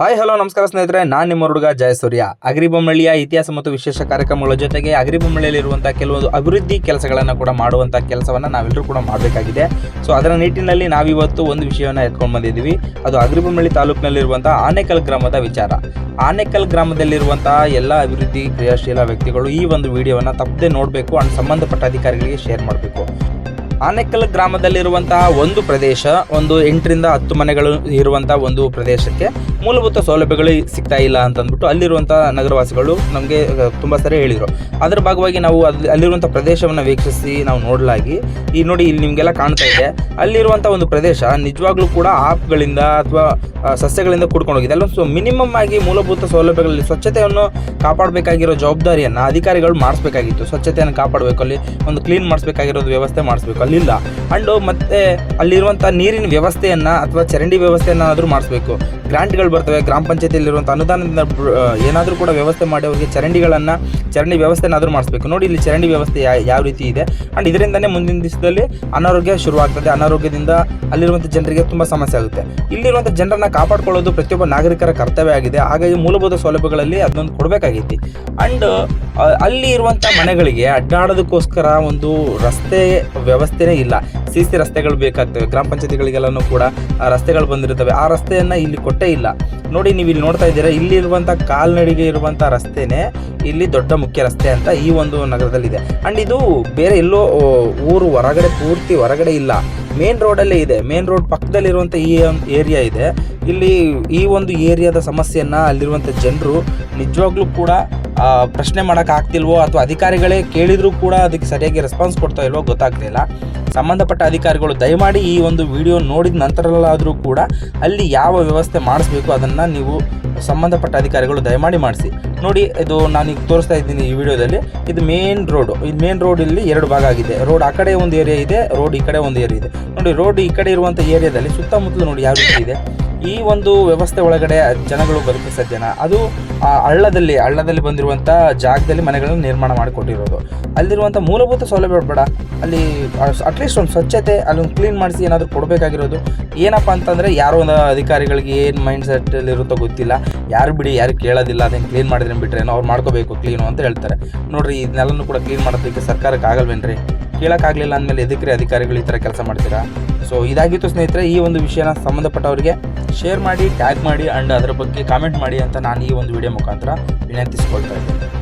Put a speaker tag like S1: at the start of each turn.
S1: Hi hello ನಮಸ್ಕಾರ ಸ್ನೇಹಿತರೆ. ನಾನು ನಿಮ್ಮ ಹುಡುಗ ಜಯಸೂರ್ಯ. ಅಗ್ರಿಬೊಮ್ಮಳ್ಳಿಯ ಇತಿಹಾಸ ಮತ್ತು ವಿಶೇಷ ಕಾರ್ಯಕ್ರಮಗಳ ಜೊತೆಗೆ ಅಗ್ರಿಬೊಮ್ಮಳ್ಳಿಯಲ್ಲಿರುವಂಥ ಕೆಲವೊಂದು ಅಭಿವೃದ್ಧಿ ಕೆಲಸಗಳನ್ನು ಕೂಡ ಮಾಡುವಂಥ ಕೆಲಸವನ್ನು ನಾವೆಲ್ಲರೂ ಕೂಡ ಮಾಡಬೇಕಾಗಿದೆ. ಸೊ ಅದರ ನಿಟ್ಟಿನಲ್ಲಿ ನಾವಿವತ್ತು ಒಂದು ವಿಷಯವನ್ನು ಎತ್ಕೊಂಡು ಬಂದಿದ್ದೀವಿ. ಅದು ಅಗ್ರಿಬೊಮ್ಮಳ್ಳಿ ತಾಲೂಕಿನಲ್ಲಿರುವಂಥ ಆನೆಕಲ್ ಗ್ರಾಮದ ವಿಚಾರ. ಆನೆಕಲ್ ಗ್ರಾಮದಲ್ಲಿರುವಂತಹ ಎಲ್ಲ ಅಭಿವೃದ್ಧಿ ಕ್ರಿಯಾಶೀಲ ವ್ಯಕ್ತಿಗಳು ಈ ಒಂದು ವಿಡಿಯೋವನ್ನು ತಪ್ಪದೆ ನೋಡಬೇಕು ಅಂಡ್ ಸಂಬಂಧಪಟ್ಟ ಅಧಿಕಾರಿಗಳಿಗೆ ಶೇರ್ ಮಾಡಬೇಕು. ಆನೆಕಲ್ ಗ್ರಾಮದಲ್ಲಿರುವಂತಹ ಒಂದು ಪ್ರದೇಶ, ಒಂದು ಎಂಟರಿಂದ ಹತ್ತು ಮನೆಗಳು ಇರುವಂತಹ ಒಂದು ಪ್ರದೇಶಕ್ಕೆ ಮೂಲಭೂತ ಸೌಲಭ್ಯಗಳು ಸಿಗ್ತಾ ಇಲ್ಲ ಅಂತ ಅಂದ್ಬಿಟ್ಟು ಅಲ್ಲಿರುವಂಥ ನಗರವಾಸಿಗಳು ನಮಗೆ ತುಂಬ ಸರಿ ಹೇಳಿದರು. ಅದರ ಭಾಗವಾಗಿ ನಾವು ಅಲ್ಲಿ ಅಲ್ಲಿರುವಂಥ ಪ್ರದೇಶವನ್ನು ವೀಕ್ಷಿಸಿ ನಾವು ನೋಡಲಾಗಿ, ಈ ನೋಡಿ ಇಲ್ಲಿ ನಿಮಗೆಲ್ಲ ಕಾಣ್ತಾ ಇದೆ. ಅಲ್ಲಿರುವಂಥ ಒಂದು ಪ್ರದೇಶ ನಿಜವಾಗ್ಲೂ ಕೂಡ ಆಪ್ಗಳಿಂದ ಅಥವಾ ಸಸ್ಯಗಳಿಂದ ಕೂಡ್ಕೊಂಡು ಹೋಗಿದೆ. ಅಲ್ಲ ಸೊ ಮಿನಿಮಮ್ ಆಗಿ ಮೂಲಭೂತ ಸೌಲಭ್ಯಗಳಲ್ಲಿ ಸ್ವಚ್ಛತೆಯನ್ನು ಕಾಪಾಡಬೇಕಾಗಿರೋ ಜವಾಬ್ದಾರಿಯನ್ನು ಅಧಿಕಾರಿಗಳು ಮಾಡಿಸ್ಬೇಕಾಗಿತ್ತು. ಸ್ವಚ್ಛತೆಯನ್ನು ಕಾಪಾಡಬೇಕು, ಅಲ್ಲಿ ಒಂದು ಕ್ಲೀನ್ ಮಾಡಿಸ್ಬೇಕಾಗಿರೋದು ವ್ಯವಸ್ಥೆ ಮಾಡಿಸ್ಬೇಕು. ಅಲ್ಲಿಲ್ಲ. ಅಂಡು ಮತ್ತೆ ಅಲ್ಲಿರುವಂಥ ನೀರಿನ ವ್ಯವಸ್ಥೆಯನ್ನು ಅಥವಾ ಚರಂಡಿ ವ್ಯವಸ್ಥೆಯನ್ನು ಆದರೂ ಮಾಡಿಸ್ಬೇಕು. ಗ್ರಾಂಟ್ಗಳು ಬರ್ತವೆ, ಗ್ರಾಮ ಪಂಚಾಯತಿಯಲ್ಲಿರುವಂಥ ಅನುದಾನದಿಂದ ಏನಾದರೂ ಕೂಡ ವ್ಯವಸ್ಥೆ ಮಾಡಿ ಅವರಿಗೆ ಚರಂಡಿಗಳನ್ನು, ಚರಂಡಿ ವ್ಯವಸ್ಥೆನಾದರೂ ಮಾಡಿಸ್ಬೇಕು. ನೋಡಿ ಇಲ್ಲಿ ಚರಂಡಿ ವ್ಯವಸ್ಥೆ ಯಾವ ರೀತಿ ಇದೆ. ಆ್ಯಂಡ್ ಇದರಿಂದನೇ ಮುಂದಿನ ದಿವಸದಲ್ಲಿ ಅನಾರೋಗ್ಯ ಶುರುವಾಗ್ತದೆ. ಅನಾರೋಗ್ಯದಿಂದ ಅಲ್ಲಿರುವಂಥ ಜನರಿಗೆ ತುಂಬ ಸಮಸ್ಯೆ ಆಗುತ್ತೆ. ಇಲ್ಲಿರುವಂಥ ಜನರನ್ನ ಕಾಪಾಡಿಕೊಳ್ಳೋದು ಪ್ರತಿಯೊಬ್ಬ ನಾಗರಿಕರ ಕರ್ತವ್ಯ ಆಗಿದೆ. ಹಾಗಾಗಿ ಮೂಲಭೂತ ಸೌಲಭ್ಯಗಳಲ್ಲಿ ಅದನ್ನೊಂದು ಕೊಡಬೇಕಾಗೈತಿ. ಆ್ಯಂಡ್ ಅಲ್ಲಿ ಇರುವಂಥ ಮನೆಗಳಿಗೆ ಅಡ್ಡಾಡೋದಕ್ಕೋಸ್ಕರ ಒಂದು ರಸ್ತೆ ವ್ಯವಸ್ಥೆನೇ ಇಲ್ಲ. ಸಿ ಸಿ ರಸ್ತೆಗಳು ಬೇಕಾಗ್ತವೆ. ಗ್ರಾಮ ಪಂಚಾಯತಿಗಳಿಗೆಲ್ಲನೂ ಕೂಡ ರಸ್ತೆಗಳು ಬಂದಿರ್ತವೆ ಆ ರಸ್ತೆಯನ್ನು ಇಲ್ಲಿ ಕೊಟ್ಟೇ ಇಲ್ಲ. ನೋಡಿ ನೀವು ಇಲ್ಲಿ ನೋಡ್ತಾ ಇದ್ದೀರಾ ಇಲ್ಲಿರುವಂಥ ಕಾಲ್ನಡಿಗೆ ಇರುವಂಥ ರಸ್ತೆನೇ ಇಲ್ಲಿ ದೊಡ್ಡ ಮುಖ್ಯ ರಸ್ತೆ ಅಂತ ಈ ಒಂದು ನಗರದಲ್ಲಿದೆ. ಆ್ಯಂಡ್ ಇದು ಬೇರೆ ಎಲ್ಲೋ ಊರು ಹೊರಗಡೆ ಪೂರ್ತಿ ಹೊರಗಡೆ ಇಲ್ಲ. ಮೇನ್ ರೋಡಲ್ಲೇ ಇದೆ. ಮೇನ್ ರೋಡ್ ಪಕ್ಕದಲ್ಲಿರುವಂಥ ಈ ಒಂದು ಏರಿಯಾ ಇದೆ. ಇಲ್ಲಿ ಈ ಒಂದು ಏರಿಯಾದ ಸಮಸ್ಯೆಯನ್ನು ಅಲ್ಲಿರುವಂಥ ಜನರು ನಿಜವಾಗ್ಲೂ ಕೂಡ ಪ್ರಶ್ನೆ ಮಾಡೋಕ್ಕಾಗ್ತಿಲ್ವೋ ಅಥವಾ ಅಧಿಕಾರಿಗಳೇ ಕೇಳಿದರೂ ಕೂಡ ಅದಕ್ಕೆ ಸರಿಯಾಗಿ ರೆಸ್ಪಾನ್ಸ್ ಕೊಡ್ತಾ ಇಲ್ವೋ ಗೊತ್ತಾಗ್ತಿಲ್ಲ. ಸಂಬಂಧಪಟ್ಟ ಅಧಿಕಾರಿಗಳು ದಯಮಾಡಿ ಈ ಒಂದು ವಿಡಿಯೋ ನೋಡಿದ ನಂತರಲ್ಲಾದರೂ ಕೂಡ ಅಲ್ಲಿ ಯಾವ ವ್ಯವಸ್ಥೆ ಮಾಡಿಸ್ಬೇಕು ಅದನ್ನು ನೀವು ಸಂಬಂಧಪಟ್ಟ ಅಧಿಕಾರಿಗಳು ದಯಮಾಡಿ ಮಾಡಿಸಿ. ನೋಡಿ, ಇದು ನಾನೀಗ ತೋರಿಸ್ತಾ ಇದ್ದೀನಿ ಈ ವಿಡಿಯೋದಲ್ಲಿ. ಇದು ಮೇನ್ ರೋಡು. ಇದು ಮೇನ್ ರೋಡ್ ಇಲ್ಲಿ ಎರಡು ಭಾಗ ಆಗಿದೆ. ರೋಡ್ ಆ ಕಡೆ ಒಂದು ಏರಿಯಾ ಇದೆ, ರೋಡ್ ಈ ಕಡೆ ಒಂದು ಏರಿಯಾ ಇದೆ. ನೋಡಿ, ರೋಡ್ ಈ ಕಡೆ ಇರುವಂಥ ಏರಿಯಾದಲ್ಲಿ ಸುತ್ತಮುತ್ತಲು ನೋಡಿ ಯಾವ ರೀತಿ ಇದೆ. ಈ ಒಂದು ವ್ಯವಸ್ಥೆ ಒಳಗಡೆ ಜನಗಳು ಬದುಕು ಸಾಧ್ಯನಾ ಅದು, ಆ, ಹಳ್ಳದಲ್ಲಿ ಹಳ್ಳದಲ್ಲಿ ಬಂದಿರುವಂಥ ಜಾಗದಲ್ಲಿ ಮನೆಗಳನ್ನು ನಿರ್ಮಾಣ ಮಾಡಿಕೊಟ್ಟಿರೋದು. ಅಲ್ಲಿರುವಂಥ ಮೂಲಭೂತ ಸೌಲಭ್ಯ ಬೇಡ. ಅಲ್ಲಿ ಅಟ್ಲೀಸ್ಟ್ ಒಂದು ಸ್ವಚ್ಛತೆ, ಅಲ್ಲೊಂದು ಕ್ಲೀನ್ ಮಾಡಿಸಿ ಏನಾದರೂ ಕೊಡಬೇಕಾಗಿರೋದು. ಏನಪ್ಪ ಅಂತಂದರೆ, ಯಾರೋ ಒಂದು ಅಧಿಕಾರಿಗಳಿಗೆ ಏನು ಮೈಂಡ್ ಸೆಟ್ಟಲ್ಲಿ ಇರುತ್ತೋ ಗೊತ್ತಿಲ್ಲ. ಯಾರು ಬಿಡಿ, ಯಾರು ಕೇಳೋದಿಲ್ಲ, ಅದನ್ನು ಕ್ಲೀನ್ ಮಾಡಿದ್ರೆ ಬಿಟ್ಟರೆ ಅವ್ರು ಮಾಡ್ಕೋಬೇಕು ಕ್ಲೀನು ಅಂತ ಹೇಳ್ತಾರೆ. ನೋಡಿರಿ, ಇದನ್ನೆಲ್ಲನೂ ಕೂಡ ಕ್ಲೀನ್ ಮಾಡೋದಕ್ಕೆ ಸರ್ಕಾರಕ್ಕೆ ಆಗಲ್ವೇನ್ರಿ? ಕೇಳೋಕ್ಕಾಗಲಿಲ್ಲ ಅಂದಮೇಲೆ ಎದಕ್ಕೆ ಅಧಿಕಾರಿಗಳು ಈ ಥರ ಕೆಲಸ ಮಾಡ್ತೀರಾ? ಸೊ ಇದಾಗಿತ್ತು ಸ್ನೇಹಿತರೆ, ಈ ಒಂದು ವಿಷಯನ ಸಂಬಂಧಪಟ್ಟವರಿಗೆ ಶೇರ್ ಮಾಡಿ ಟ್ಯಾಗ್ ಮಾಡಿ ಆ್ಯಂಡ್ ಅದರ ಬಗ್ಗೆ ಕಾಮೆಂಟ್ ಮಾಡಿ ಅಂತ ನಾನು ಈ ಒಂದು ವಿಡಿಯೋ ಮುಖಾಂತರ ವಿನಂತಿಸ್ಕೊಳ್ತಾ ಇದ್ದೀನಿ.